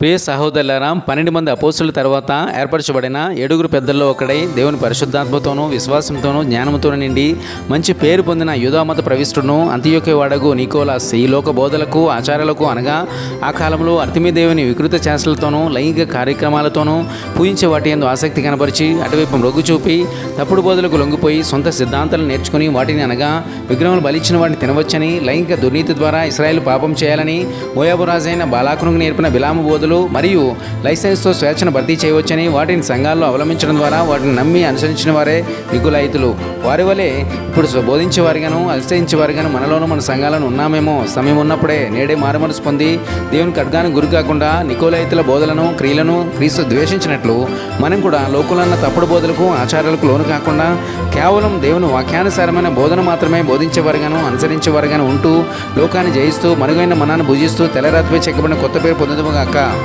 ప్రియ సహోదరులారా పన్నెండు మంది అపోసుల తర్వాత ఏర్పరచబడిన ఏడుగురు పెద్దల్లో ఒకడై దేవుని పరిశుద్ధాత్మతోనూ విశ్వాసంతోనూ జ్ఞానంతో నిండి మంచి పేరు పొందిన యుధామత ప్రవిష్టును అంత్యోకే వాడగు నికోలాస్ ఈ లోక బోధలకు ఆచారాలకు అనగా ఆ కాలంలో అర్తిమీ దేవుని వికృత చేష్టలతోనూ లైంగిక కార్యక్రమాలతోనూ పూజించే వాటి ఎందు ఆసక్తి కనపరిచి అటువైపు మొగ్గు చూపి తప్పుడు బోధలకు లొంగిపోయి సొంత సిద్ధాంతాలను నేర్చుకుని వాటిని అనగా విగ్రహం బలిచ్చిన వాటిని తినవచ్చని లైంగిక దుర్నీతి ద్వారా ఇస్రాయేల్ పాపం చేయాలని మోయాబు రాజైన బాలాకునుకు నేర్పిన బిలాము బోధలు మరియు లైసెన్స్తో స్వేచ్ఛను భర్తీ చేయవచ్చని వాటిని సంఘాల్లో అవలంబించడం ద్వారా వాటిని నమ్మి అనుసరించిన వారే నికులాయితులు వారి వలె ఇప్పుడు బోధించే వారిగాను అనుసరించే వారిగాను మనలోనూ మన సంఘాలను ఉన్నామేమో. సమయం ఉన్నప్పుడే నేడే మారుమనసు పొంది దేవుని ఖడ్గాను గురి కాకుండా నికోలయితుల బోధలను క్రియలను క్రీస్తు ద్వేషించినట్లు మనం కూడా లోకులన్న తప్పుడు బోధలకు ఆచారాలకు లోను కాకుండా కేవలం దేవుని వాక్యానుసారమైన బోధన మాత్రమే బోధించేవారుగాను అనుసరించేవారుగాను ఉంటూ లోకాన్ని జయిస్తూ మరుగైన మనాన్ని భుజిస్తూ తెల్లరాత్రిపై చెక్కబడిన కొత్త పేరు పొందుదుగాక